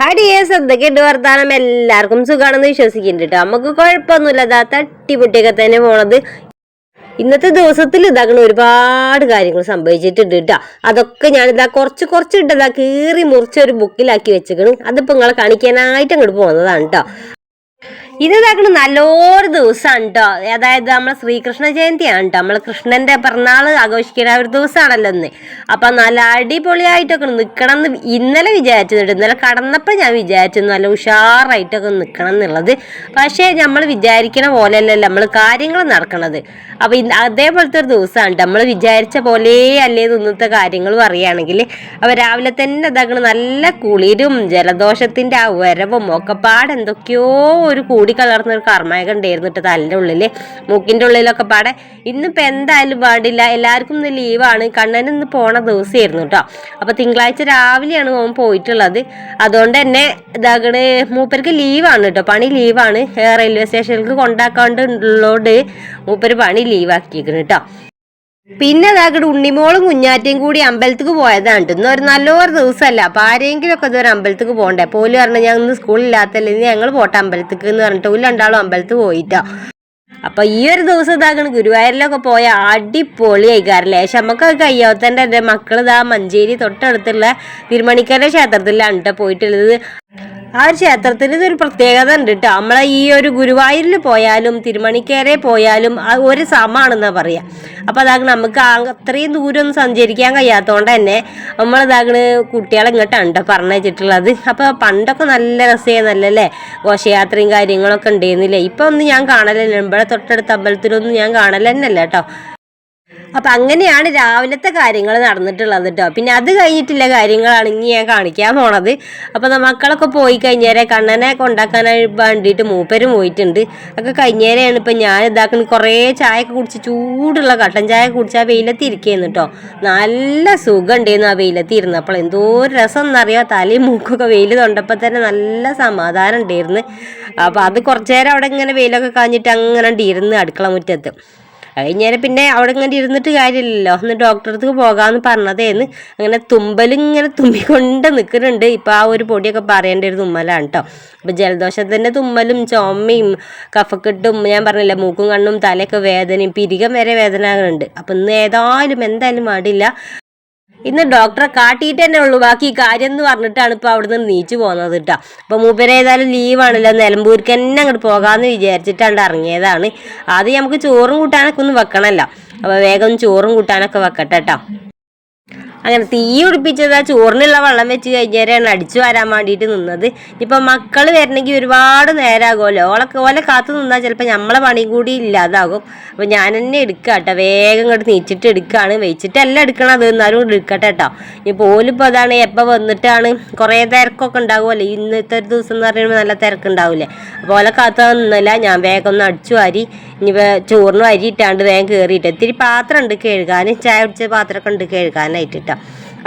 ഹടിയേസ് എന്തൊക്കെയുണ്ട് വർത്താനം? എല്ലാവർക്കും സുഖാണെന്ന് വിശ്വസിക്കുന്നുണ്ട് കേട്ടോ നമുക്ക് കുഴപ്പമൊന്നുമില്ല. അതാ തട്ടിപൊട്ടിയൊക്കെ തന്നെ പോണത്. ഇന്നത്തെ ദിവസത്തിൽ ഇതാക്കണ ഒരുപാട് കാര്യങ്ങൾ സംഭവിച്ചിട്ടുണ്ട് കേട്ടോ അതൊക്കെ ഞാനിതാ കുറച്ച് കുറച്ച് ഇട്ടതാ കീറി മുറിച്ച് ഒരു ബുക്കിലാക്കി വെച്ചേക്കണ്. അതിപ്പോ നിങ്ങളെ കാണിക്കാനായിട്ട് അങ്ങോട്ട് പോകുന്നതാണ് കേട്ടോ ഇതാക്കണ നല്ലൊരു ദിവസമാണ് കേട്ടോ അതായത് നമ്മൾ ശ്രീകൃഷ്ണ ജയന്തിയാണ് കേട്ടോ നമ്മൾ കൃഷ്ണന്റെ പിറന്നാൾ ആഘോഷിക്കുന്ന ഒരു ദിവസമാണല്ലോ ഇന്ന്. അപ്പൊ നല്ല അടിപൊളിയായിട്ടൊക്കെ നിൽക്കണം എന്ന് ഇന്നലെ വിചാരിച്ചിട്ടുണ്ട്. ഇന്നലെ കടന്നപ്പോൾ ഞാൻ വിചാരിച്ചു നല്ല ഉഷാറായിട്ടൊക്കെ നിൽക്കണം എന്നുള്ളത് പക്ഷേ നമ്മൾ വിചാരിക്കണ പോലെയല്ലല്ലോ നമ്മൾ കാര്യങ്ങൾ നടക്കണത്. അപ്പൊ ഇന്ന് അതേപോലത്തെ ഒരു ദിവസമാണ് നമ്മൾ വിചാരിച്ച പോലെ അല്ലേ ഇന്നത്തെ കാര്യങ്ങൾ പറയുകയാണെങ്കിൽ. അപ്പൊ രാവിലെ തന്നെ ഇതാക്കണ നല്ല കുളിരും ജലദോഷത്തിന്റെ ആ വരവും ഒക്കെപ്പാട് എന്തൊക്കെയോ ഒരു കലർന്ന ഒരു കർമ്മയൊക്കെ ഉണ്ടായിരുന്നിട്ട് തലിന്റെ ഉള്ളിൽ മൂക്കിന്റെ ഉള്ളിലൊക്കെ പാടെ. ഇന്നിപ്പോൾ എന്തായാലും പാടില്ല. എല്ലാവർക്കും ഇന്ന് ലീവാണ് കണ്ണൻ ഇന്ന് പോണ ദിവസമായിരുന്നു കേട്ടോ അപ്പോൾ തിങ്കളാഴ്ച രാവിലെയാണ് ഓൻ പോയിട്ടുള്ളത്. അതുകൊണ്ട് തന്നെ ഇതാകണ് മൂപ്പർക്ക് ലീവാണ് കേട്ടോ പണി ലീവാണ് റെയിൽവേ സ്റ്റേഷനിലേക്ക് കൊണ്ടാക്കാണ്ട് ഉള്ളതുകൊണ്ട് മൂപ്പര് പണി ലീവാക്കിയിരിക്കുന്നു കേട്ടോ പിന്നെ അതാകട്ട് ഉണ്ണിമോളും കുഞ്ഞാറ്റയും കൂടി അമ്പലത്തേക്ക് പോയതാണ്. ഇന്ന് ഒരു നല്ലൊരു ദിവസമല്ല. അപ്പൊ ആരെങ്കിലും ഒക്കെ ഇതൊരു അമ്പലത്തേക്ക് പോകണ്ടേ? പോലും പറഞ്ഞു ഞാൻ ഇന്ന് സ്കൂളില്ലാത്തല്ലേ ഇനി ഞങ്ങൾ പോട്ടെ അമ്പലത്തേക്ക് എന്ന് പറഞ്ഞിട്ട് ഒരു രണ്ടാളും അമ്പലത്തിൽ പോയിട്ടോ. അപ്പൊ ഈ ഒരു ദിവസം ഇതാകണം ഗുരുവായൂരിലൊക്കെ പോയ അടിപൊളിയായിക്കാറില്ലേ പക്ഷെ നമുക്ക് കയ്യോത്തന്റെ എന്റെ മക്കൾ ഇതാ മഞ്ചേരി തൊട്ടടുത്തുള്ള തിരുമണിക്കര ക്ഷേത്രത്തിലാണ് കേട്ടോ പോയിട്ടുള്ളത്. ആ ഒരു ക്ഷേത്രത്തിന് ഇതൊരു പ്രത്യേകത ഉണ്ട് കേട്ടോ നമ്മളെ ഈ ഒരു ഗുരുവായൂരിൽ പോയാലും തിരുമണിക്കേരെ പോയാലും ഒരു സമാണെന്നാ പറയാ. അപ്പൊ അതാകണം നമുക്ക് അത്രയും ദൂരം സഞ്ചരിക്കാൻ കഴിയാത്തതുകൊണ്ട് തന്നെ നമ്മൾ ഇതാകണ് കുട്ടികളെ ഇങ്ങോട്ടാണ് കേട്ടോ പറഞ്ഞിട്ടുള്ളത് അപ്പൊ പണ്ടൊക്കെ നല്ല രസമായിരുന്നല്ലേ ഘോഷയാത്രയും കാര്യങ്ങളൊക്കെ ഉണ്ടായിരുന്നില്ലേ ഇപ്പൊ ഒന്നും ഞാൻ കാണലല്ലേ. ഇവിടെ തൊട്ടടുത്ത അമ്പലത്തിലൊന്നും ഞാൻ കാണലെന്നല്ല കേട്ടോ അപ്പൊ അങ്ങനെയാണ് രാവിലത്തെ കാര്യങ്ങൾ നടന്നിട്ടുള്ളത് കേട്ടോ പിന്നെ അത് കഴിഞ്ഞിട്ടുള്ള കാര്യങ്ങളാണ് ഇനി ഞാൻ കാണിക്കാൻ പോണത്. അപ്പൊ മക്കളൊക്കെ പോയി കഴിഞ്ഞേരെ കണ്ണനെ കൊണ്ടാക്കാനായി വേണ്ടിയിട്ട് മൂപ്പരും പോയിട്ടുണ്ട്. ഒക്കെ കഴിഞ്ഞേരെയാണ് ഇപ്പൊ ഞാൻ ഇതാക്കുന്ന കുറേ ചായ ഒക്കെ കുടിച്ച് ചൂടുള്ള കട്ടൻ ചായ കുടിച്ച് ആ വെയിലത്ത് ഇരിക്കുന്നു കേട്ടോ നല്ല സുഖം ഉണ്ടായിരുന്നു ആ വെയിലത്ത് ഇരുന്നപ്പോൾ എന്തോ ഒരു രസം എന്നറിയോ? തലയും മൂക്കൊക്കെ വെയിൽ തൊണ്ടപ്പോൾ തന്നെ നല്ല സമാധാനം ഉണ്ടായിരുന്നു. അപ്പൊ അത് കുറച്ചു നേരം അവിടെ ഇങ്ങനെ വെയിലൊക്കെ കാഞ്ഞിട്ട് അങ്ങനെ ഇരുന്ന് അടുക്കള മുറ്റത്ത്. കഴിഞ്ഞേരം പിന്നെ അവിടെ ഇങ്ങനെ ഇരുന്നിട്ട് കാര്യമില്ലല്ലോ. ഒന്ന് ഡോക്ടറടുത്ത് പോകാമെന്ന് പറഞ്ഞതേന്ന് അങ്ങനെ തുമ്പലിങ്ങനെ തുമ്മിക്കൊണ്ട് നിൽക്കുന്നുണ്ട് ഇപ്പം ആ ഒരു പൊടിയൊക്കെ പറയേണ്ട ഒരു തുമ്മലാണ് കേട്ടോ അപ്പോൾ ജലദോഷത്തിന്റെ തുമ്മലും ചുമയും കഫക്കെട്ടും ഞാൻ പറഞ്ഞില്ല മൂക്കും കണ്ണും തലയൊക്കെ വേദനയും പിരികം വരെ വേദനകളുണ്ട് അപ്പം ഇന്ന് ഏതായാലും എന്തായാലും പാടില്ല ഇന്ന് ഡോക്ടറെ കാട്ടിയിട്ട് തന്നെ ഉള്ളൂ. ബാക്കി കാര്യം എന്ന് പറഞ്ഞിട്ടാണ് ഇപ്പോൾ അവിടുന്ന് നീച്ചു പോകുന്നത് കേട്ടോ അപ്പോൾ മൂപ്പര് ഏതായാലും ലീവാണല്ലോ നിലമ്പൂർക്ക് തന്നെ അങ്ങോട്ട് പോകാമെന്ന് വിചാരിച്ചിട്ടാണ് ഇറങ്ങിയതാണ്. ആദ്യം നമുക്ക് ചോറും കൂട്ടാനൊക്കെ ഒന്ന് വെക്കണമല്ലോ അപ്പോൾ വേഗം ചോറും കൂട്ടാനൊക്കെ വെക്കട്ടെ കേട്ടോ അങ്ങനെ തീ പിടിപ്പിച്ചത് ആ ചോറിനുള്ള വെള്ളം വെച്ച് കഴിഞ്ഞേരാണ് അടിച്ചു വരാൻ വേണ്ടിയിട്ട് നിന്നത്. ഇപ്പം മക്കൾ വരണമെങ്കിൽ ഒരുപാട് നേരമാകുമല്ലോ ഓളൊക്കെ ഓലെ കാത്തു നിന്നാൽ ചിലപ്പോൾ നമ്മളെ പണിയും കൂടി ഇല്ലാതാകും. അപ്പം ഞാൻ തന്നെ എടുക്കുക കേട്ടോ വേഗം ഇങ്ങോട്ട് നീച്ചിട്ട് എടുക്കുകയാണ് വെച്ചിട്ടല്ല എടുക്കണത് എന്നാലും എടുക്കട്ടെ കേട്ടോ ഇനി പോലിപ്പോൾ അതാണ് എപ്പോൾ വന്നിട്ടാണ് കുറേ തിരക്കൊക്കെ ഉണ്ടാകുമല്ലോ. ഇന്നത്തെ ഒരു ദിവസം എന്ന് പറയുമ്പോൾ നല്ല തിരക്കുണ്ടാവില്ലേ. അപ്പോൾ ഓലെ കാത്തു നിന്നല്ല. ഞാൻ വേഗം ഒന്ന് അടിച്ചു വാരി. ഇനി ചോറിന് അരി ഇട്ടാണ്ട് വേഗം കയറിയിട്ട് ഇത്തിരി പാത്രം ഉണ്ട് കഴുകാൻ ചായ കുടിച്ച പാത്രമൊക്കെ ഉണ്ട് കഴുകാനായിട്ട് കേട്ടോ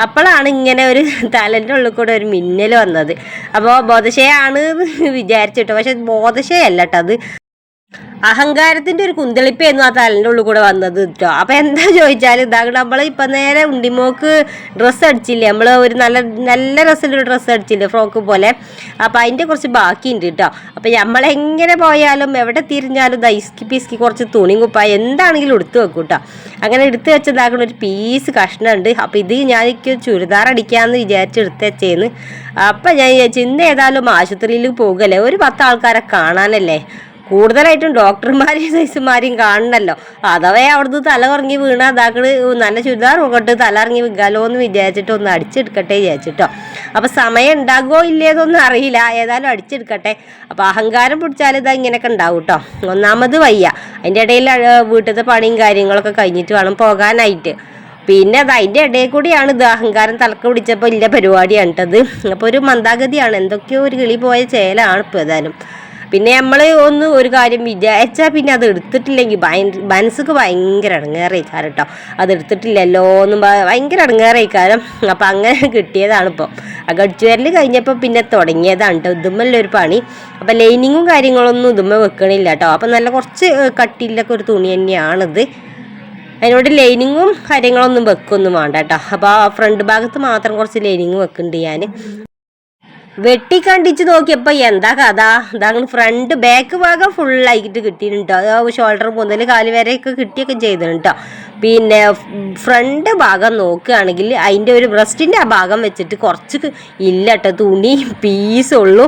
അപ്പോഴാണ് ഇങ്ങനെ ഒരു തലന്റെ ഉള്ളിൽ കൂടെ ഒരു മിന്നൽ വന്നത്. അപ്പോൾ ബോധശയാണ് വിചാരിച്ചിട്ടോ പക്ഷെ ബോധശയല്ല കേട്ടോ അത്. അഹങ്കാരത്തിന്റെ ഒരു കുന്തളിപ്പായിരുന്നു ആ തലന്റെ ഉള്ളിൽ കൂടെ വന്നത് കേട്ടോ അപ്പൊ എന്താ ചോദിച്ചാൽ ഇതാ നമ്മൾ ഇപ്പൊ നേരെ ഉണ്ടിമോക്ക് ഡ്രസ്സ് അടിച്ചില്ലേ? നമ്മൾ ഒരു നല്ല നല്ല രസമുള്ള ഡ്രസ്സ് അടിച്ചില്ലേ ഫ്രോക്ക് പോലെ? അപ്പൊ അതിന്റെ കുറച്ച് ബാക്കിയുണ്ട് കേട്ടോ അപ്പൊ നമ്മളെങ്ങനെ പോയാലും എവിടെ തിരിഞ്ഞാലും ദാ ഇസ്കി പിസ്കി കുറച്ച് തുണി കുപ്പ എന്താണെങ്കിലും എടുത്തു വെക്കും കേട്ടോ അങ്ങനെ എടുത്തു വെച്ചതാക്കണ ഒരു പീസ് കഷ്ണമുണ്ട്. അപ്പൊ ഇത് ഞാൻ ചുരിദാർ അടിക്കാന്ന് വിചാരിച്ച് എടുത്ത് വെച്ചേന്ന്. അപ്പൊ ഞാൻ വിചാരിച്ചു ഇന്ന് ഏതായാലും ആശുപത്രിയിൽ പോകല്ലേ? ഒരു പത്ത് ആൾക്കാരെ കാണാനല്ലേ? കൂടുതലായിട്ടും ഡോക്ടർമാരെയും നഴ്സുമാരെയും കാണണല്ലോ. അഥവാ അവിടുന്ന് തല കുറങ്ങി വീണ അതാക്കൾ നല്ല ചുരിദാർ നോക്കട്ട് തല ഇറങ്ങി വിൽക്കാലോ എന്ന് വിചാരിച്ചിട്ട് ഒന്ന് അടിച്ചെടുക്കട്ടെ വിചാരിച്ചിട്ടോ. അപ്പൊ സമയം ഉണ്ടാകുമോ ഇല്ലേതൊന്നും അറിയില്ല. ഏതായാലും അടിച്ചെടുക്കട്ടെ. അപ്പൊ അഹങ്കാരം പിടിച്ചാൽ ഇതാ ഇങ്ങനെയൊക്കെ ഉണ്ടാവും കേട്ടോ ഒന്നാമത് വയ്യ. അതിന്റെ ഇടയിൽ വീട്ടിലത്തെ പണിയും കാര്യങ്ങളൊക്കെ കഴിഞ്ഞിട്ട് വേണം പോകാനായിട്ട്. പിന്നെ അത് അതിന്റെ ഇടയിൽ കൂടിയാണ് ഇത് അഹങ്കാരം തലക്ക് പിടിച്ചപ്പോൾ ഇല്ല പരിപാടിയാണ് കേട്ടത് അപ്പോൾ ഒരു മന്ദാഗതിയാണ്. എന്തൊക്കെയോ ഒരു കിളി പോയ ചേലാണ് ഇപ്പോൾ ഏതായാലും. പിന്നെ നമ്മൾ ഒന്ന് ഒരു കാര്യം വിചാരിച്ചാൽ പിന്നെ അത് എടുത്തിട്ടില്ലെങ്കിൽ മനസ്സുക്ക് ഭയങ്കര ഇടങ്ങേറേക്കാരം കേട്ടോ അത് എടുത്തിട്ടില്ലല്ലോ എന്നും ഭയങ്കര കാരം അപ്പം അങ്ങനെ കിട്ടിയതാണ് ഇപ്പോൾ ആ കടിച്ചു വരൽ കഴിഞ്ഞപ്പോൾ പിന്നെ തുടങ്ങിയതാണ് കേട്ടോ ഇതുമ്മല്ല ഒരു പണി. അപ്പം ലൈനിങ്ങും കാര്യങ്ങളൊന്നും ഇതുമ്മ വെക്കണില്ല കേട്ടോ അപ്പം നല്ല കുറച്ച് കട്ടിയിലൊക്കെ ഒരു തുണി തന്നെയാണിത്. അതിനോട് ലൈനിങ്ങും കാര്യങ്ങളൊന്നും വെക്കൊന്നും വേണ്ട കേട്ടോ അപ്പോൾ ആ ഫ്രണ്ട് ഭാഗത്ത് മാത്രം കുറച്ച് ലൈനിങ് വെക്കുന്നുണ്ട് ഞാൻ വെട്ടിക്കണ്ടിച്ച് നോക്കിയപ്പോ എന്താ കഥ? ഇതാണ് ഫ്രണ്ട് ബാക്ക് ഭാഗം ഫുള്ളായിട്ട് കിട്ടിയിട്ടുണ്ട്. ഷോൾഡർ മുതൽ കാൽ വരെയൊക്കെ കിട്ടിയൊക്കെ ചെയ്തിട്ടുണ്ട് പിന്നെ ഫ്രണ്ട് ഭാഗം നോക്കുകയാണെങ്കിൽ അതിന്റെ ഒരു ബ്രസ്റ്റിന്റെ ആ ഭാഗം വെച്ചിട്ട് കുറച്ച് ഇല്ല കേട്ടോ തുണി പീസുള്ളൂ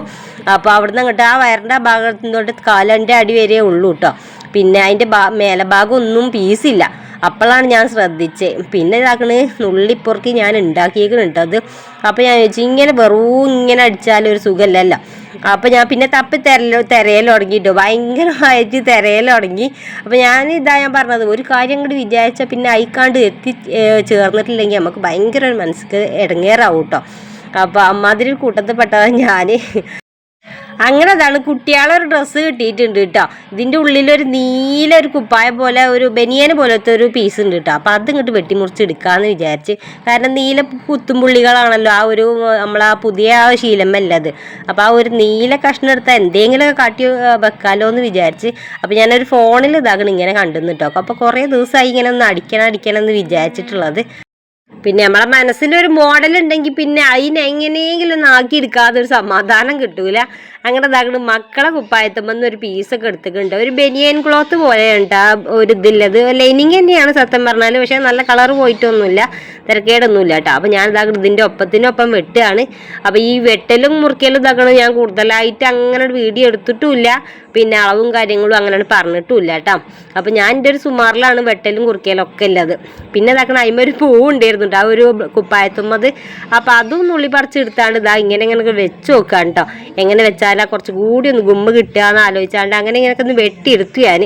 അപ്പോൾ അവിടുന്ന് അങ്ങോട്ട് ആ വയറിന്റെ ആ ഭാഗത്തു തൊട്ട് കാലന്റെ അടി വരെ ഉള്ളൂ കേട്ടോ പിന്നെ അതിന്റെ ഭാ മേലഭാഗം ഒന്നും പീസില്ല അപ്പോഴാണ് ഞാൻ ശ്രദ്ധിച്ചത് പിന്നെ ഇതാക്കണ് നുള്ളിപ്പുറക്ക് ഞാൻ ഉണ്ടാക്കിയേക്കണ് അത്. അപ്പോൾ ഞാൻ ചോദിച്ചു ഇങ്ങനെ വെറും ഇങ്ങനെ അടിച്ചാലും ഒരു സുഖമല്ലല്ലോ അപ്പോൾ ഞാൻ പിന്നെ തപ്പി തെരലോ തിരയൽ തുടങ്ങിയിട്ടോ ഭയങ്കരമായിട്ട് തിരയൽ തുടങ്ങി. അപ്പോൾ ഞാൻ ഇതാ ഞാൻ പറഞ്ഞത് ഒരു കാര്യം കൂടി വിചാരിച്ചാൽ പിന്നെ അയക്കാണ്ട് എത്തി ചേർന്നിട്ടില്ലെങ്കിൽ നമുക്ക് ഭയങ്കര ഒരു മനസ്സിക്ക് ഇടങ്ങേറാവും കേട്ടോ അപ്പോൾ അമ്മാതിരി കൂട്ടത്തിൽപ്പെട്ടതാണ് ഞാൻ അങ്ങനെ അതാണ് കുട്ടികളെ ഒരു ഡ്രസ്സ് കിട്ടിയിട്ടുണ്ട് കേട്ടോ ഇതിന്റെ ഉള്ളിലൊരു നീല ഒരു കുപ്പായ പോലെ ഒരു ബനിയന് പോലത്തെ ഒരു പീസ് ഉണ്ട് കേട്ടോ അപ്പോൾ അത് ഇങ്ങോട്ട് വെട്ടിമുറിച്ച് എടുക്കാമെന്ന് വിചാരിച്ച്. കാരണം നീല കുത്തുംപുള്ളികളാണല്ലോ ആ ഒരു നമ്മളാ പുതിയ ആ ശീലമല്ല അത്. അപ്പോൾ ആ ഒരു നീല കഷ്ണം എടുത്താൽ എന്തെങ്കിലുമൊക്കെ കാട്ടി വെക്കാലോ എന്ന് വിചാരിച്ച്. അപ്പോൾ ഞാനൊരു ഫോണിൽ ഇതാകണം ഇങ്ങനെ കണ്ടെന്ന് കേട്ടോ അപ്പോൾ കുറേ ദിവസമായി ഇങ്ങനെ ഒന്ന് അടിക്കണം അടിക്കണം എന്ന് വിചാരിച്ചിട്ടുള്ളത്. പിന്നെ നമ്മളെ മനസ്സിലൊരു മോഡൽ ഉണ്ടെങ്കിൽ പിന്നെ അതിനെങ്ങനെയെങ്കിലും എങ്ങനെയെങ്കിലും ആക്കി എടുക്കാതെ ഒരു സമാധാനം കിട്ടൂല. അങ്ങനെ ഇതാകണ് മക്കളെ കുപ്പായത്തുമ്പന്ന് ഒരു പീസൊക്കെ എടുത്തിട്ടുണ്ട്. ഒരു ബനിയൻ ക്ലോത്ത് പോലെയുണ്ട്. ആ ഒരു ഇതില്ലത് ലൈനിങ് തന്നെയാണ് സത്യം പറഞ്ഞാൽ പക്ഷേ നല്ല കളർ പോയിട്ടൊന്നുമില്ല. തിരക്കേടൊന്നുമില്ല കേട്ടോ. അപ്പോൾ ഞാൻ ഇതാകണം ഇതിന്റെ ഒപ്പത്തിനൊപ്പം വെട്ടുകയാണ്. അപ്പോൾ ഈ വെട്ടലും മുറിക്കലും ഇതാകണം ഞാൻ കൂടുതലായിട്ട് അങ്ങനെ ഒരു വീഡിയോ എടുത്തിട്ടുമില്ല. പിന്നെ അളവും കാര്യങ്ങളും അങ്ങനെ പറഞ്ഞിട്ടുമില്ല കേട്ടോ. അപ്പോൾ ഞാൻ എന്റെ ഒരു സുമാറിലാണ് വെട്ടലും കുറിക്കലും ഒക്കെ ഉള്ളത്. പിന്നെ ഇതാക്കണം അതിന്മേൽ ഒരു പൂ ഉണ്ടായിരുന്നു ട്ടോ, ആ ഒരു കുപ്പായത്തുമ്മത് അപ്പോൾ അതും നുള്ളി പറിച്ചെടുത്താണ് ഇതാ ഇങ്ങനെ ഇങ്ങനെ വെച്ച് നോക്കാൻ കേട്ടോ. എങ്ങനെ വെച്ചാലാ കുറച്ച് കൂടി ഒന്ന് ഗുമ്മ കിട്ടുക എന്ന് ആലോചിച്ചാണ്ട് അങ്ങനെ ഇങ്ങനെയൊക്കെ ഒന്ന് വെട്ടിയെടുത്തു ഞാൻ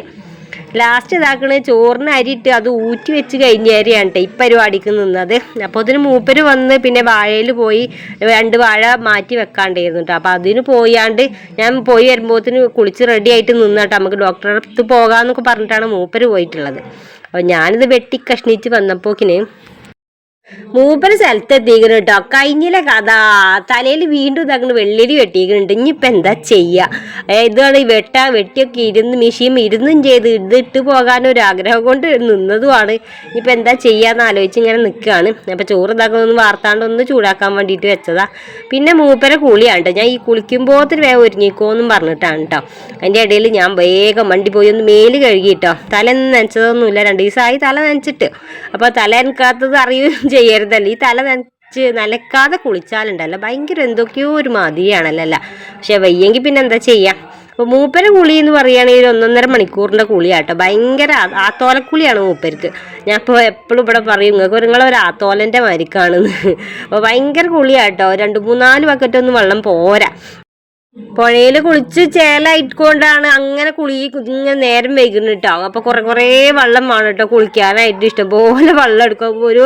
ലാസ്റ്റ് ഇതാക്കണ ചോറിന് അരിയിട്ട് അത് ഊറ്റി വെച്ച് കഴിഞ്ഞേരെയാണ് ട്ടോ ഈ പരിപാടിക്ക് നിന്നത്. അപ്പോൾ അതിന് മൂപ്പര് വന്ന് പിന്നെ വാഴയിൽ പോയി രണ്ട് വാഴ മാറ്റി വെക്കാണ്ടായിരുന്നു കേട്ടോ അപ്പോൾ അതിന് പോയാണ്ട് ഞാൻ പോയി വരുമ്പോഴത്തേന് കുളിച്ച് റെഡി ആയിട്ട് നിന്നിട്ട് നമുക്ക് ഡോക്ടറെ അടുത്ത് പോകാമെന്നൊക്കെ പറഞ്ഞിട്ടാണ് മൂപ്പര് പോയിട്ടുള്ളത്. അപ്പോൾ ഞാനിത് വെട്ടി കഷ്ണിച്ച് വന്നപ്പോക്കിന് മൂപ്പര് സ്ഥലത്തെത്തിക്കണം കേട്ടോ കഴിഞ്ഞിലെ കഥ. തലയിൽ വീണ്ടും ഇതാക്കണ് വെള്ളിരി വെട്ടിക്കുന്നുണ്ട് ഇനിയിപ്പോൾ എന്താ ചെയ്യുക ഇതാണ് ഈ വെട്ട വെട്ടിയൊക്കെ ഇരുന്ന് മിഷീൻ ഇരുന്നും ചെയ്ത് ഇതിട്ട് പോകാനൊരു ആഗ്രഹം കൊണ്ട് നിന്നതുമാണ്. ഇനിയിപ്പോൾ എന്താ ചെയ്യാന്ന് ആലോചിച്ച് ഇങ്ങനെ നിൽക്കുകയാണ് അപ്പോൾ ചോറ് ഇതാക്കുന്നൊന്ന് വാർത്താണ്ട് ഒന്ന് ചൂടാക്കാൻ വേണ്ടിയിട്ട് വെച്ചതാ. പിന്നെ മൂപ്പരെ കുളിയാണ് ട്ടോ. ഞാൻ ഈ കുളിക്കുമ്പോഴത്തിന് വേഗം ഒരുങ്ങിക്കോന്നും പറഞ്ഞിട്ടാണ് കേട്ടോ അതിന്റെ ഇടയിൽ ഞാൻ വേഗം വണ്ടി പോയി ഒന്ന് മേൽ കഴുകി കേട്ടോ തല നനച്ചതൊന്നുമില്ല. രണ്ട് ദിവസമായി തല നനച്ചിട്ട്. അപ്പോൾ തല നനക്കാത്തത് അറിയുകയും ചെയ്യരുതല്ലോ. ഈ തല നനച്ച് നനക്കാതെ കുളിച്ചാലുണ്ടല്ലോ. ഭയങ്കര എന്തൊക്കെയോ ഒരു മതിയാണല്ലോ അല്ല പക്ഷെ വയ്യെങ്കിൽ പിന്നെ എന്താ ചെയ്യാം? അപ്പോൾ മൂപ്പര കുളി എന്ന് പറയുകയാണെങ്കിൽ ഒന്നൊന്നര മണിക്കൂറിന്റെ കുളിയാട്ടോ. ഭയങ്കര ആത്തോലക്കുളിയാണ് മൂപ്പർക്ക്. ഞാൻ ഇപ്പോൾ എപ്പോഴും ഇവിടെ പറയും നിങ്ങൾക്ക് നിങ്ങളൊരു ആത്തോലന്റെ മരിക്കാണെന്ന് അപ്പോൾ ഭയങ്കര കുളിയാട്ടോ. രണ്ട് മൂന്നാൽ ബക്കറ്റൊന്നും വെള്ളം പോരാ. പുഴയിൽ കുളിച്ച് ചേലായിക്കൊണ്ടാണ് അങ്ങനെ കുളി ഇങ്ങനെ നേരം വൈകുന്നു കേട്ടോ അപ്പൊ കുറെ കുറേ വെള്ളം വേണം കേട്ടോ കുളിക്കാനായിട്ട്. ഇഷ്ടംപോലെ വെള്ളം എടുക്കും. ഒരു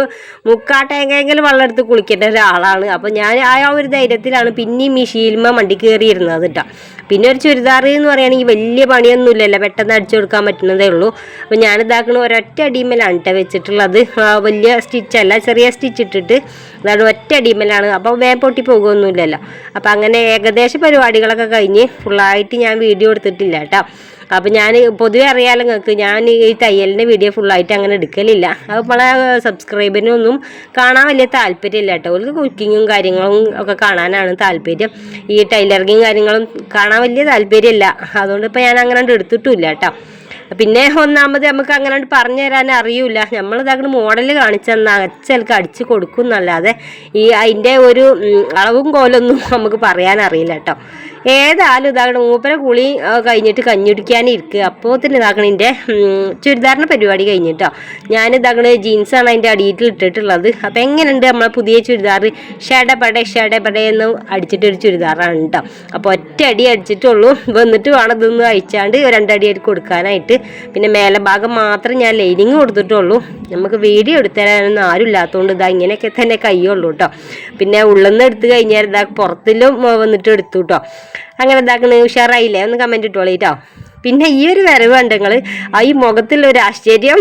മുക്കാട്ടേങ്കെങ്കിലും വെള്ളം എടുത്ത് കുളിക്കേണ്ട ഒരാളാണ്. അപ്പൊ ഞാൻ ആ ഒരു ധൈര്യത്തിലാണ് പിന്നെയും ഈ ഷീൽമ മണ്ടി കയറിയിരുന്നത് കേട്ടോ പിന്നെ ഒരു ചുരിദാർ എന്ന് പറയുകയാണെങ്കിൽ വലിയ പണിയൊന്നുമില്ലല്ലോ. പെട്ടെന്ന് അടിച്ചു കൊടുക്കാൻ പറ്റുന്നതേ ഉള്ളൂ. അപ്പോൾ ഞാൻ ഇതാക്കണ ഒരൊറ്റ അടിമലാണ് കേട്ടോ വെച്ചിട്ടുള്ളത്. വലിയ സ്റ്റിച്ചല്ല ചെറിയ സ്റ്റിച്ച് ഇട്ടിട്ട് അതാണ് ഒറ്റ അടിമലാണ്. അപ്പോൾ വേ പൊട്ടി പോകുമൊന്നുമില്ലല്ലോ അപ്പോൾ അങ്ങനെ ഏകദേശ പരിപാടികളൊക്കെ കഴിഞ്ഞ് ഫുള്ളായിട്ട് ഞാൻ വീഡിയോ എടുത്തിട്ടില്ല കേട്ടോ. അപ്പോൾ ഞാൻ പൊതുവെ അറിയാലോ നിങ്ങൾക്ക് ഞാൻ ഈ തയ്യലിന്റെ വീഡിയോ ഫുള്ളായിട്ട് അങ്ങനെ എടുക്കലില്ല. അത് നമ്മളെ സബ്സ്ക്രൈബറിനൊന്നും കാണാൻ വലിയ താല്പര്യമില്ല കേട്ടോ. അവർക്ക് കുക്കിങ്ങും കാര്യങ്ങളും ഒക്കെ കാണാനാണ് താല്പര്യം. ഈ ടൈലറിങ്ങും കാര്യങ്ങളും കാണാൻ വലിയ താല്പര്യമില്ല. അതുകൊണ്ട് ഇപ്പോൾ ഞാൻ അങ്ങനെ എടുത്തിട്ടുമില്ല കേട്ടോ. പിന്നെ ഒന്നാമത് നമുക്ക് അങ്ങനെ പറഞ്ഞു തരാൻ അറിയില്ല. നമ്മൾ ഇതാക്കുന്ന മോഡൽ കാണിച്ചെന്നാൽ അച്ചൽക്ക് അടിച്ച് കൊടുക്കും എന്നല്ലാതെ ഈ അതിന്റെ ഒരു അളവും കോലൊന്നും നമുക്ക് പറയാൻ അറിയില്ല കേട്ടോ. ഏതായാലും ഇതാകണം മൂപ്പര കുളി കഴിഞ്ഞിട്ട് കഞ്ഞുടിക്കാനും ഇരിക്കുക അപ്പോൾ തന്നെ ഇതാകണം എന്റെ ചുരിദാറിന്റെ പരിപാടി കഴിഞ്ഞിട്ടോ? ഞാൻ ഇതാകണ ജീൻസാണ് അതിന്റെ അടിയിൽ ഇട്ടിട്ടുള്ളത്. അപ്പോൾ എങ്ങനെയുണ്ട് നമ്മളെ പുതിയ ചുരിദാർ? ഷടപടെ ഷടപടെ എന്ന് അടിച്ചിട്ടൊരു ചുരിദാറാണ് കേട്ടോ. അപ്പോൾ ഒറ്റ അടി അടിച്ചിട്ടുള്ളൂ. വന്നിട്ട് വേണം ഇതൊന്ന് അയച്ചാണ്ട് രണ്ടടി അടി കൊടുക്കാനായിട്ട്. പിന്നെ മേലെ ഭാഗം മാത്രം ഞാൻ ലൈനിങ് കൊടുത്തിട്ടുള്ളൂ. നമുക്ക് വീഡിയോ എടുത്തരാനൊന്നും ആരും ഇല്ലാത്തതുകൊണ്ട് ഇതാ ഇങ്ങനെയൊക്കെ തന്നെ കയ്യുള്ളൂ കേട്ടോ. പിന്നെ ഉള്ളിന്ന് എടുത്ത് കഴിഞ്ഞാൽ ഇതാ പുറത്തിലും വന്നിട്ട് എടുത്തു കേട്ടോ. അങ്ങനെ എന്താക്കുന്നത് ഉഷാറായില്ലേ? ഒന്ന് കമന്റ് ഇട്ടോളീട്ടോ പിന്നെ ഈ ഒരു വരവ് കണ്ട് നിങ്ങൾ ആ ഈ മുഖത്തിലൊരു ആശ്ചര്യം.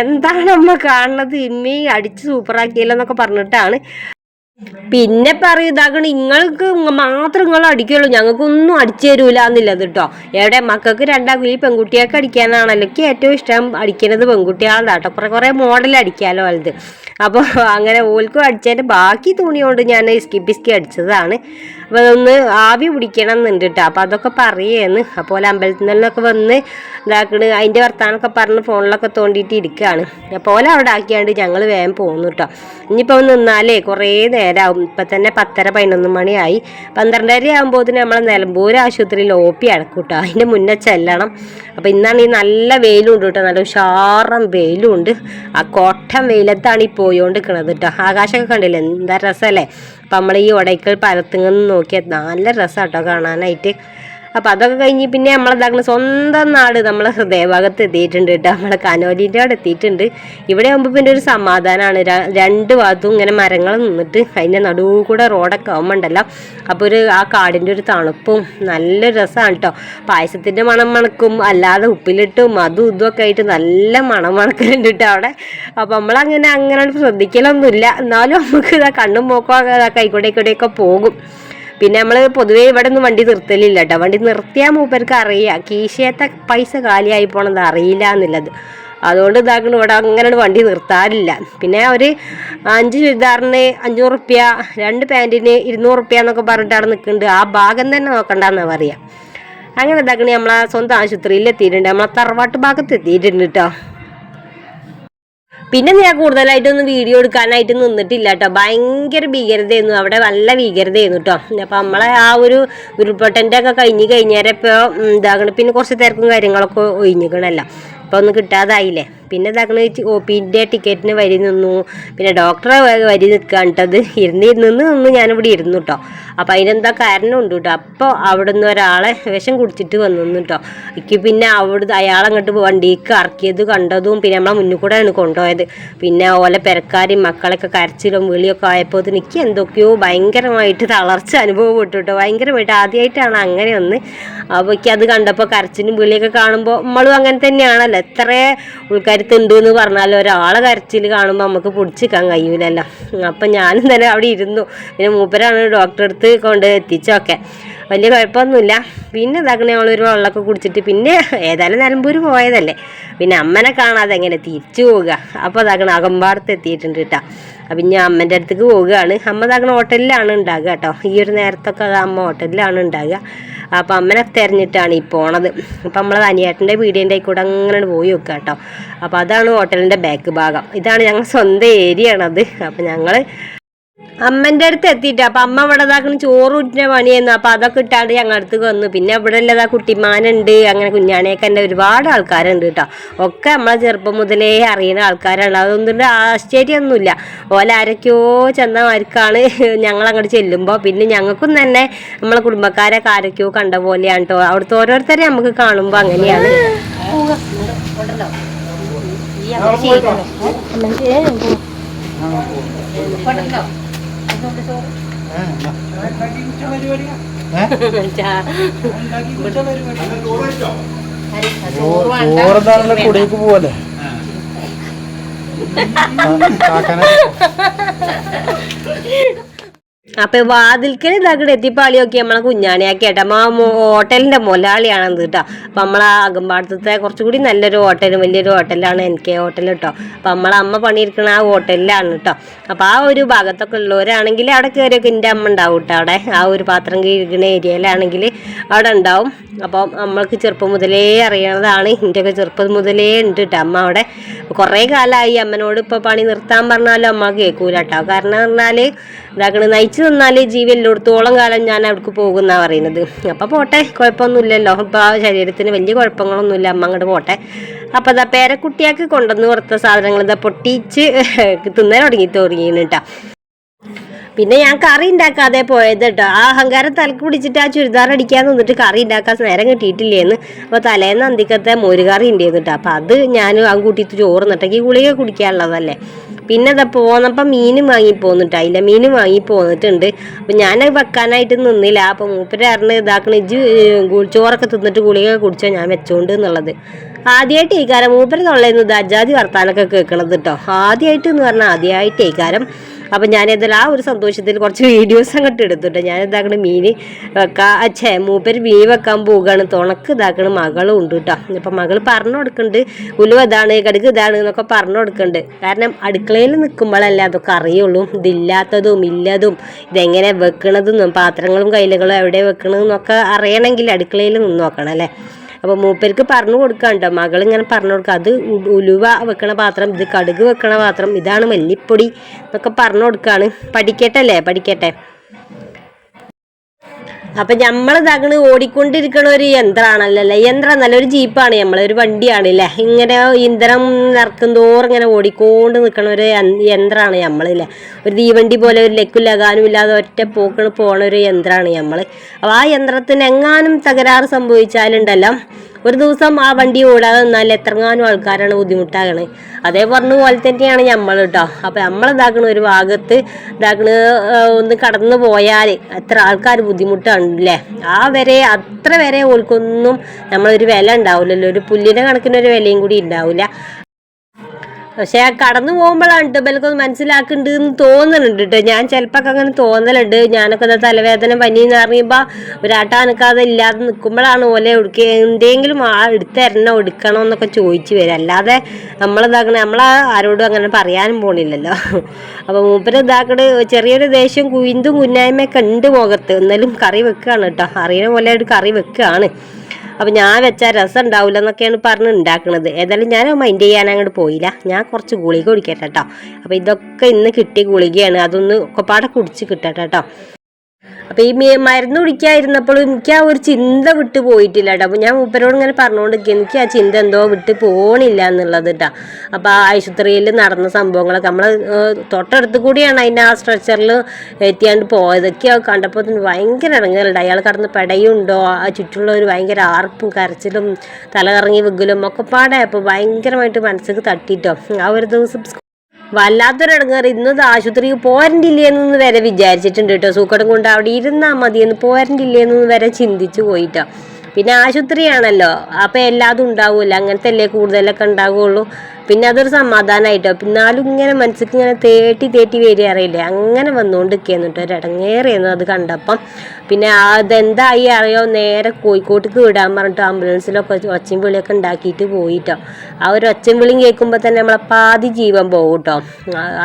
എന്താണ് അമ്മ കാണുന്നത്? ഇമ്മി അടിച്ച് സൂപ്പറാക്കിയല്ലോ എന്നൊക്കെ പറഞ്ഞിട്ടാണ്. പിന്നെ പറയൂ ഇതാക്കണ നിങ്ങൾക്ക് മാത്രം നിങ്ങൾ അടിക്കുള്ളൂ. ഞങ്ങൾക്കൊന്നും അടിച്ചു തരൂല കേട്ടോ എവിടെ മക്കൾക്ക് രണ്ടാക്കും ഈ പെൺകുട്ടിയൊക്കെ അടിക്കാനാണല്ലോ. ഏറ്റവും ഇഷ്ടം അടിക്കുന്നത് പെൺകുട്ടികളുടെ കേട്ടോ കുറെ കുറെ മോഡൽ അടിക്കാലോ വലുത് അപ്പോൾ അങ്ങനെ ഓൽക്കും അടിച്ചതിന്റെ ബാക്കി തുണി കൊണ്ട് ഞാൻ ഇസ്കി പിസ്കി അടിച്ചതാണ്. അപ്പോൾ അതൊന്ന് ആവി പിടിക്കണം എന്നുണ്ട് കേട്ടോ അപ്പോൾ അതൊക്കെ പറയുകയെന്ന് അപ്പോൾ അമ്പലത്തിൽ നിന്നൊക്കെ വന്ന് ഇതാക്കണ്. അതിന്റെ വർത്താനമൊക്കെ പറഞ്ഞ് ഫോണിലൊക്കെ തോണ്ടിയിട്ട് ഇരിക്കുകയാണ് അപ്പോൾ അവിടെ ആക്കിയാണ്ട് ഞങ്ങൾ വേഗം പോകുന്നു കേട്ടോ ഇനിയിപ്പോൾ നിന്നാലേ കുറേ നേരമാവും ഇപ്പം തന്നെ പത്തര പതിനൊന്ന് മണിയായി. പന്ത്രണ്ടര ആകുമ്പോഴത്തേന് നമ്മളെ നിലമ്പൂർ ആശുപത്രിയിൽ ഒ പി അടക്കും അതിന്റെ മുന്നേ ചെല്ലണം. അപ്പോൾ ഇന്നാണ് ഈ നല്ല വെയിലും ഉണ്ട് കേട്ടോ. നല്ല ഉഷാറം വെയിലും ഉണ്ട് ആ കോട്ടം വെയിലത്താണ് ഈ പോയോണ്ടിരിക്കണത് കേട്ടോ. ആകാശമൊക്കെ കണ്ടില്ലേ? എന്താ രസമല്ലേ? അപ്പം നമ്മൾ ഈ ഒടയ്ക്കൽ പരത്തുങ്ങന്ന് നോക്കിയാൽ നല്ല രസമാണ് കേട്ടോ കാണാനായിട്ട്. അപ്പം അതൊക്കെ കഴിഞ്ഞ് പിന്നെ നമ്മളെന്താക്കണം സ്വന്തം നാട് നമ്മളെ ഹൃദയഭാഗത്ത് എത്തിയിട്ടുണ്ട് കേട്ടോ. നമ്മളെ കനോലിന്റെ അവിടെ എത്തിയിട്ടുണ്ട്. ഇവിടെ ആകുമ്പോൾ പിന്നെ ഒരു സമാധാനമാണ് രണ്ട് ഭാഗത്തും ഇങ്ങനെ മരങ്ങൾ നിന്നിട്ട് അതിന്റെ നടുവ് കൂടെ റോഡൊക്കെ ആകുമ്പോണ്ടല്ലോ അപ്പോൾ ഒരു ആ കാടിന്റെ ഒരു തണുപ്പും നല്ല രസമാണ് കേട്ടോ. പായസത്തിന്റെ മണം മണക്കും അല്ലാതെ ഉപ്പിലിട്ടും അതും ഇതുമൊക്കെ ആയിട്ട് നല്ല മണം മണക്കലുണ്ട് കേട്ടോ അവിടെ. അപ്പോൾ നമ്മളങ്ങനെ അങ്ങനെ ശ്രദ്ധിക്കലൊന്നുമില്ല. എന്നാലും നമുക്ക് ഇതാ കണ്ണും പോക്കോ കൈക്കൂടെ കൂടെയൊക്കെ പോകും. പിന്നെ നമ്മൾ പൊതുവേ ഇവിടെ ഒന്നും വണ്ടി നിർത്തലില്ല കേട്ടോ വണ്ടി നിർത്തിയാൽ മൂപ്പർക്ക് അറിയാം. കീശയത്തെ പൈസ കാലിയായി പോണത് അറിയില്ല എന്നുള്ളത്. അതുകൊണ്ട് ഇതാക്കണം ഇവിടെ അങ്ങനെ വണ്ടി നിർത്താറില്ല. പിന്നെ ഒരു അഞ്ച് ചുരിദാറിന് അഞ്ഞൂറ് റുപ്യ രണ്ട് പാന്റിന് ഇരുന്നൂറ് റുപ്യ എന്നൊക്കെ പറഞ്ഞിട്ടാണ് നിൽക്കുന്നത് ആ ഭാഗം തന്നെ നോക്കണ്ടെന്നാണ് പറയുക അങ്ങനെ ഇതാക്കണേ നമ്മളെ സ്വന്തം ആശുപത്രിയിൽ എത്തിയിട്ടുണ്ട് നമ്മളെ തറവാട്ട് ഭാഗത്ത് എത്തിയിട്ടുണ്ട് കേട്ടോ പിന്നെ ഞാൻ കൂടുതലായിട്ടൊന്നും വീഡിയോ എടുക്കാനായിട്ട് നിന്നിട്ടില്ല കേട്ടോ ഭയങ്കര ഭീകരതയായിരുന്നു. അവിടെ നല്ല ഭീകരതയായിരുന്നു കേട്ടോ അപ്പം നമ്മളെ ആ ഒരു ഉരുൾപൊട്ടന്റെ ഒക്കെ കഴിഞ്ഞ് കഴിഞ്ഞാൽ ഇപ്പോൾ ഇതാകണം. പിന്നെ കുറച്ച് തിരക്കും കാര്യങ്ങളൊക്കെ ഒഴിഞ്ഞിക്കണല്ലോ. അപ്പോൾ ഒന്നും കിട്ടാതായില്ലേ? പിന്നെ ഇതാക്കണ ഒ പിന്റെ ടിക്കറ്റിന് വരി നിന്നു. പിന്നെ ഡോക്ടറെ വരി നിൽക്കാണ്ടത് ഇരുന്നിരുന്ന് നിന്ന് ഞാനിവിടെ ഇരുന്നു കേട്ടോ അപ്പോൾ അതിനെന്താ കാരണമുണ്ട് കേട്ടോ അപ്പോൾ അവിടെ നിന്ന് ഒരാളെ വിഷം കുടിച്ചിട്ട് വന്നു കേട്ടോ എനിക്ക് പിന്നെ അവിടെ അയാളങ്ങോട്ട് വണ്ടിക്ക് ഇറക്കിയത് കണ്ടതും പിന്നെ നമ്മളെ മുന്നിൽ കൂടെയാണ് കൊണ്ടുപോയത്. പിന്നെ ഓലെ പെരക്കാരും മക്കളൊക്കെ കരച്ചിലും വിളിയൊക്കെ ആയപ്പോൾ എനിക്ക് എന്തൊക്കെയോ ഭയങ്കരമായിട്ട് തളർച്ച അനുഭവപ്പെട്ടു കേട്ടോ ഭയങ്കരമായിട്ട് ആദ്യമായിട്ടാണ് അങ്ങനെ ഒന്ന്. അപ്പോൾ എനിക്ക് അത് കണ്ടപ്പോൾ കരച്ചിലും വിളിയൊക്കെ കാണുമ്പോൾ നമ്മളും അങ്ങനെ തന്നെയാണല്ലോ. എത്ര ഉൾക്കരുത്തുണ്ട് എന്ന് പറഞ്ഞാൽ ഒരാളെ കരച്ചിൽ കാണുമ്പോൾ നമുക്ക് പിടിച്ചിക്കാൻ കഴിയൂലല്ലോ. അപ്പം ഞാനും തന്നെ അവിടെ ഇരുന്നു. പിന്നെ മൂപ്പരാണ് ഡോക്ടറെ അടുത്ത് കൊണ്ട് എത്തിച്ചൊക്കെ വലിയ കുഴപ്പമൊന്നുമില്ല. പിന്നെ ഇതാക്കണേ ഞങ്ങളൊരു വെള്ളമൊക്കെ കുടിച്ചിട്ട് പിന്നെ ഏതായാലും നിലമ്പൂർ പോയതല്ലേ. പിന്നെ അമ്മനെ കാണാതെ എങ്ങനെ തിരിച്ചു പോവുക? അപ്പോൾ ഇതാക്കണ അകമ്പാടത്ത് എത്തിയിട്ടുണ്ട് കേട്ടോ അപ്പം ഇനി അമ്മന്റെ അടുത്തേക്ക് പോവുകയാണ്. അമ്മ ഇതാക്കണ ഹോട്ടലിലാണ് ഉണ്ടാകുക കേട്ടോ ഈ ഒരു നേരത്തൊക്കെ അമ്മ ഹോട്ടലിലാണ് ഉണ്ടാകുക അപ്പം അമ്മനെ തിരഞ്ഞിട്ടാണ് ഈ പോണത്. അപ്പം നമ്മളത് അനിയേട്ടന്റെ വീടിന്റെ കൂടെ അങ്ങനെ പോയി വെക്കുക കേട്ടോ അപ്പോൾ അതാണ് ഹോട്ടലിന്റെ ബാക്ക് ഭാഗം. ഇതാണ് ഞങ്ങൾ സ്വന്തം ഏരിയ ആണത്. അപ്പം ഞങ്ങൾ അമ്മന്റെ അടുത്ത് എത്തിയിട്ട്. അപ്പം അമ്മ ഇവിടെ ഇതാക്കണ ചോറ് ഊറ്റിന പണിയായിരുന്നു. അപ്പം അതൊക്കെ ഇട്ടാണ്ട് ഞങ്ങൾ അടുത്ത് വന്നു. പിന്നെ ഇവിടെ ഉള്ളതാ കുട്ടിമാനുണ്ട്. അങ്ങനെ കുഞ്ഞാണിയൊക്കെ എന്റെ ഒരുപാട് ആൾക്കാരുണ്ട് കേട്ടോ. ഒക്കെ നമ്മളെ ചെറുപ്പം മുതലേ അറിയുന്ന ആൾക്കാരാണ്. അതൊന്നും ആശ്ചര്യമൊന്നുമില്ല ഓല ആരൊക്കെയോ ചെന്നമാർക്കാണ് ഞങ്ങൾ അങ്ങോട്ട് ചെല്ലുമ്പോൾ പിന്നെ ഞങ്ങൾക്കും തന്നെ നമ്മളെ കുടുംബക്കാരൊക്കെ ആരൊക്കെയോ കണ്ട പോലെയാണ് കേട്ടോ. അവിടുത്തെ ഓരോരുത്തരെ നമുക്ക് കാണുമ്പോൾ അങ്ങനെയാണ്. ചോറെന്താണല്ലോ കുടിയേക്ക് പോവല്ലേ? കാക്കനെ അപ്പൊ വാതിൽക്കൽ ഇതാക്കിട്ട് എത്തിപ്പാളിയൊക്കെ നമ്മളെ കുഞ്ഞാണിയാക്കി കേട്ടോ അമ്മ ഹോട്ടലിന്റെ മുതലാളിയാണെന്ന് കേട്ടോ. അപ്പൊ നമ്മളെ അകമ്പാടത്തെ കുറച്ചുകൂടി നല്ലൊരു ഹോട്ടൽ വലിയൊരു ഹോട്ടലാണ് എൻ കെ ഹോട്ടൽ കേട്ടോ. അപ്പൊ നമ്മളെ അമ്മ പണിയിരിക്കുന്ന ആ ഹോട്ടലിലാണ് കേട്ടോ. അപ്പൊ ആ ഒരു ഭാഗത്തൊക്കെ ഉള്ളവരാണെങ്കിൽ അവിടെ കയറിയൊക്കെ എന്റെ അമ്മ ഉണ്ടാവും കേട്ടോ അവിടെ. ആ ഒരു പാത്രം കീഴുന്ന ഏരിയയിലാണെങ്കിൽ അവിടെ ഉണ്ടാവും. അപ്പോൾ നമ്മൾക്ക് ചെറുപ്പം മുതലേ അറിയണതാണ്. ഇന്ത്യയൊക്കെ ചെറുപ്പം മുതലേ ഉണ്ട് കേട്ടോ അമ്മ അവിടെ. കുറേ കാലമായി അമ്മനോട് ഇപ്പോൾ പണി നിർത്താൻ പറഞ്ഞാലും അമ്മ കേൾക്കൂല കേട്ടോ. കാരണം പറഞ്ഞാൽ ഇതാക്കണ നയിച്ചു നിന്നാൽ ജീവൻ എല്ലായിടത്തോളം കാലം ഞാൻ അവിടേക്ക് പോകുന്ന പറയുന്നത്. അപ്പോൾ പോട്ടെ കുഴപ്പമൊന്നുമില്ലല്ലോ. അപ്പോൾ ആ ശരീരത്തിന് വലിയ കുഴപ്പങ്ങളൊന്നുമില്ല. അമ്മ അങ്ങോട്ട് പോട്ടെ. അപ്പോൾ അതാ പേരക്കുട്ടിയാക്ക് കൊണ്ടുവന്ന് കൊടുത്ത സാധനങ്ങൾ ഇതാ പൊട്ടിച്ച് തിന്നാൻ തുടങ്ങി തുടങ്ങിയാണ് പിന്നെ ഞാൻ കറി ഉണ്ടാക്കാതെ പോയത് കേട്ടോ ആ അഹങ്കാരം തലക്ക് പിടിച്ചിട്ട് ആ ചുരിദാർ അടിക്കാൻ നിന്നിട്ട് കറി ഉണ്ടാക്കാൻ നേരം കിട്ടിയിട്ടില്ലേന്ന്. അപ്പോൾ തലേന്ന് അന്തിക്കത്തെ മോരുകറി ഉണ്ടായിരുന്നു കേട്ടോ അപ്പോൾ അത് ഞാൻ ആ കൂട്ടിയിട്ട് ചോറ് നിട്ടെങ്കിൽ ഗുളിക കുടിക്കാനുള്ളതല്ലേ. പിന്നെ ഇതാ പോന്നപ്പോൾ മീനും വാങ്ങി പോന്നിട്ട് അതിന്റെ മീനും വാങ്ങി പോന്നിട്ടുണ്ട്. അപ്പം ഞാൻ വെക്കാനായിട്ട് നിന്നില്ല. അപ്പം മൂപ്പര് അറിഞ്ഞ് ഇതാക്കണ ഇജ്ജ് ഗു- ചോറൊക്കെ തിന്നിട്ട് ഗുളിക കുടിച്ചോ ഞാൻ വെച്ചോണ്ട് എന്നുള്ളത്. ആദ്യമായിട്ട് ഈ കാരം മൂപ്പര് തൊള്ളേന്ന് ഇത് അജാതി വർത്താനൊക്കെ കേൾക്കണത് കേട്ടോ ആദ്യമായിട്ട് എന്ന് പറഞ്ഞാൽ ആദ്യമായിട്ട് ഈ കാരം അപ്പം ഞാൻ ഏതായാലും ആ ഒരു സന്തോഷത്തിൽ കുറച്ച് വീഡിയോസ് അങ്ങോട്ട് എടുത്തിട്ട് ഞാൻ ഇതാക്കണ മീൻ വെക്കാം. അച്ഛേ മൂപ്പര് മീൻ വെക്കാൻ പോവുകയാണ്. തുണക്ക് ഇതാക്കണ മകളും ഉണ്ട് കേട്ടോ അപ്പം മകൾ പറഞ്ഞു കൊടുക്കുന്നുണ്ട് ഉലുവ ഇതാണ് കടുക് ഇതാണ് എന്നൊക്കെ പറഞ്ഞു കൊടുക്കുന്നുണ്ട് കാരണം അടുക്കളയിൽ നിൽക്കുമ്പോഴല്ലേ അതൊക്കെ അറിയുള്ളൂ. ഇതില്ലാത്തതും ഇല്ലതും ഇതെങ്ങനെ വെക്കണതെന്നും പാത്രങ്ങളും കയ്യിലുകളും എവിടെ വെക്കണതെന്നൊക്കെ അറിയണമെങ്കിൽ അടുക്കളയിൽ നിന്ന് നോക്കണം അല്ലേ? അപ്പോൾ മൂപ്പർക്ക് പറഞ്ഞു കൊടുക്കാൻ കേട്ടോ മകൾ ഇങ്ങനെ പറഞ്ഞു കൊടുക്കുക അത് ഉലുവ വെക്കണ പാത്രം ഇത് കടുക് വെക്കണ പാത്രം ഇതാണ് മല്ലിപ്പൊടി എന്നൊക്കെ പറഞ്ഞു കൊടുക്കാണ്. പഠിക്കട്ടെ അല്ലേ? പഠിക്കട്ടെ. അപ്പൊ നമ്മളിതാകണ് ഓടിക്കൊണ്ടിരിക്കണ ഒരു യന്ത്രമാണല്ലോ യന്ത്രം എന്നല്ല ഒരു ജീപ്പാണ്. നമ്മളെ ഒരു വണ്ടിയാണ് അല്ലേ? ഇങ്ങനെ ഇന്ധനം നിറക്കും തോറും ഇങ്ങനെ ഓടിക്കൊണ്ട് നിൽക്കണ ഒരു യന്- യന്ത്രമാണ് നമ്മളില്ല ഒരു തീവണ്ടി പോലെ ഒരു ലക്കും ലകാനും ഇല്ലാതെ ഒറ്റ പോക്കണ് പോണ ഒരു യന്ത്രമാണ് നമ്മൾ അപ്പോൾ ആ യന്ത്രത്തിന് എങ്ങാനും തകരാറ് സംഭവിച്ചാലുണ്ടല്ലോ ഒരു ദിവസം ആ വണ്ടി ഓടാതെ നിന്നാൽ എത്രങ്ങാനും ആൾക്കാരാണ് ബുദ്ധിമുട്ടാകണത് അതേ പറഞ്ഞ പോലെ തന്നെയാണ് നമ്മൾ കേട്ടോ അപ്പം നമ്മളിതാക്കണ ഒരു ഭാഗത്ത് ഇതാക്കണ ഒന്ന് കടന്നു പോയാൽ എത്ര ആൾക്കാർ ബുദ്ധിമുട്ടാണല്ലേ? ആ വരെ അത്ര വരെ ഓൾക്കൊന്നും നമ്മളൊരു വില ഉണ്ടാവില്ലല്ലോ ഒരു പുല്ലിന്റെ കണക്കിനൊരു വിലയും കൂടി ഉണ്ടാവില്ല പക്ഷെ ആ കടന്നു പോകുമ്പോഴാണ് കേട്ടോ ബലക്കൊന്ന് മനസ്സിലാക്കുന്നുണ്ട് എന്ന് തോന്നുന്നുണ്ട് കേട്ടോ ഞാൻ ചിലപ്പോൾ അങ്ങനെ തോന്നലുണ്ട്. ഞാനൊക്കെ എന്താ തലവേദന പനി എന്ന് പറയുമ്പോൾ ഒരാട്ടാനക്കാതെ ഇല്ലാതെ നിൽക്കുമ്പോഴാണ് ഓലെ എടുക്കുക എന്തെങ്കിലും ആ എടുത്തരണോ എടുക്കണോ എന്നൊക്കെ ചോദിച്ചു വരും. അല്ലാതെ നമ്മളിതാക്കണേ നമ്മൾ ആരോടും അങ്ങനെ പറയാനും പോണില്ലല്ലോ. അപ്പോൾ മൂപ്പര് ഇതാക്കട് ചെറിയൊരു ദേഷ്യം കുയിന്തും കുന്നായ്മയൊക്കെ ഉണ്ട് മുഖത്ത്. എന്നാലും കറി വെക്കുകയാണ് കേട്ടോ അറിയണ പോലെ ഒരു കറി വെക്കുകയാണ് അപ്പം ഞാൻ വെച്ചാൽ രസം ഉണ്ടാവില്ല എന്നൊക്കെയാണ് പറഞ്ഞ് ഉണ്ടാക്കുന്നത് ഏതായാലും ഞാൻ മൈൻഡ് ചെയ്യാൻ അങ്ങോട്ട് പോയില്ല. ഞാൻ കുറച്ച് ഗുളിക കുടിക്കട്ടെ കേട്ടോ അപ്പോൾ ഇതൊക്കെ ഇന്ന് കിട്ടിയ ഗുളികയാണ്. അതൊന്ന് ഒക്കെപ്പാടെ കുടിച്ച് കിട്ടട്ടെ കേട്ടോ അപ്പോൾ ഈ മരുന്ന് കുടിക്കാതിരുന്നപ്പോൾ എനിക്ക് ആ ഒരു ചിന്ത വിട്ടു പോയിട്ടില്ല കേട്ടോ അപ്പോൾ ഞാൻ മൂപ്പരോട് ഇങ്ങനെ പറഞ്ഞുകൊണ്ടിരിക്കുക എനിക്ക് ആ ചിന്ത എന്തോ വിട്ട് പോണില്ല എന്നുള്ളത് കേട്ടോ അപ്പൊ ആ ആശുപത്രിയിൽ നടന്ന സംഭവങ്ങളൊക്കെ നമ്മൾ തൊട്ടടുത്ത് കൂടിയാണ് അതിന്റെ ആ സ്ട്രെച്ചറിൽ എത്തിയാണ്ട് പോയതൊക്കെ കണ്ടപ്പോൾ ഭയങ്കര ഇറങ്ങലുണ്ട്. അയാൾ കടന്ന് പെടയുണ്ടോ? ആ ചുറ്റുമുള്ളവർ ഭയങ്കര ആർപ്പും കരച്ചിലും തലകറങ്ങി വിഗലും ഒക്കെ പാടെ അപ്പോൾ ഭയങ്കരമായിട്ട് മനസ്സിലേക്ക് തട്ടിട്ടോ. ആ ഒരു ദിവസം വല്ലാത്തൊരു ഇടങ്ങേറ് ഇന്നത് ആശുപത്രിക്ക് പോരണ്ടില്ലേന്ന് വരെ വിചാരിച്ചിട്ടുണ്ട് കേട്ടോ. സൂക്കടം കൊണ്ട് അവിടെ ഇരുന്നാ മതിയെന്ന് പോരണ്ടില്ലേന്ന് വരെ ചിന്തിച്ചു പോയിട്ടോ. പിന്നെ ആശുപത്രിയാണല്ലോ. അപ്പോൾ എല്ലാതും ഉണ്ടാവുമല്ലോ അങ്ങനത്തെ അല്ലേ കൂടുതലൊക്കെ ഉണ്ടാവുള്ളൂ. പിന്നെ അതൊരു സമാധാനമായിട്ടോ പിന്നാലും ഇങ്ങനെ മനസ്സിക്ക് ഇങ്ങനെ തേട്ടി തേട്ടി വരിക അറിയില്ലേ? അങ്ങനെ വന്നുകൊണ്ടിരിക്കുന്നു കേട്ടോ. ഒരു ഇടങ്ങേറിയെന്നു അത് കണ്ടപ്പം. പിന്നെ അതെന്തായി അറിയോ? നേരെ കോഴിക്കോട്ടേക്ക് വിടാൻ പറഞ്ഞിട്ട് ആംബുലൻസിലൊക്കെ ഒച്ചയും വിളിയൊക്കെ ഉണ്ടാക്കിയിട്ട് പോയിട്ടോ. ആ ഒരു ഒച്ചയും വിളിയും കേൾക്കുമ്പോൾ തന്നെ നമ്മളെ പാതി ജീവൻ പോകും കേട്ടോ.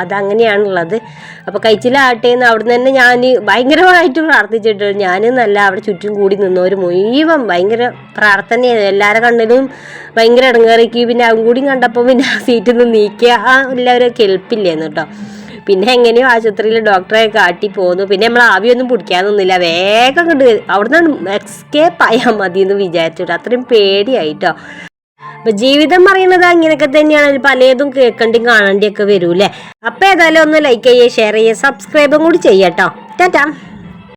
അതങ്ങനെയാണുള്ളത്. അപ്പോൾ കഴിച്ചിലാട്ടെ എന്ന് അവിടുന്ന് തന്നെ ഞാൻ ഭയങ്കരമായിട്ട് പ്രാർത്ഥിച്ചിട്ട് ഞാൻ നല്ല അവിടെ ചുറ്റും കൂടി നിന്നവർ മുഴുവൻ ഭയങ്കര പ്രാർത്ഥനയായിരുന്നു എല്ലാവരുടെ കണ്ണിലും ഭയങ്കര ഇടങ്ങേറിക്ക്. പിന്നെ അവൻ കൂടി കണ്ടപ്പോൾ പിന്നെ സീറ്റിൽ നിന്ന് നീക്കിയ ആ എല്ലാവരും കെൽപ്പില്ലേന്ന് കേട്ടോ. പിന്നെ എങ്ങനെയോ ആശുപത്രിയിൽ ഡോക്ടറെ കാട്ടി പോന്നു. പിന്നെ നമ്മൾ ആവിയൊന്നും പിടിക്കാൻ നിന്നില്ല. വേഗം കണ്ട് അവിടുന്ന് എക്സ്കേപ്പ് ആയാൽ മതി എന്ന് വിചാരിച്ചിട്ട് അത്രയും പേടിയായിട്ടോ അപ്പൊ ജീവിതം പറയുന്നത് അങ്ങനെയൊക്കെ തന്നെയാണ്. പലതും കേൾക്കേണ്ടിയും കാണേണ്ടിയൊക്കെ വരൂല്ലേ? അപ്പൊ ഏതായാലും ഒന്ന് ലൈക്ക് ചെയ്യുക ഷെയർ ചെയ്യുക സബ്സ്ക്രൈബും കൂടി ചെയ്യട്ടോ ടാറ്റാ.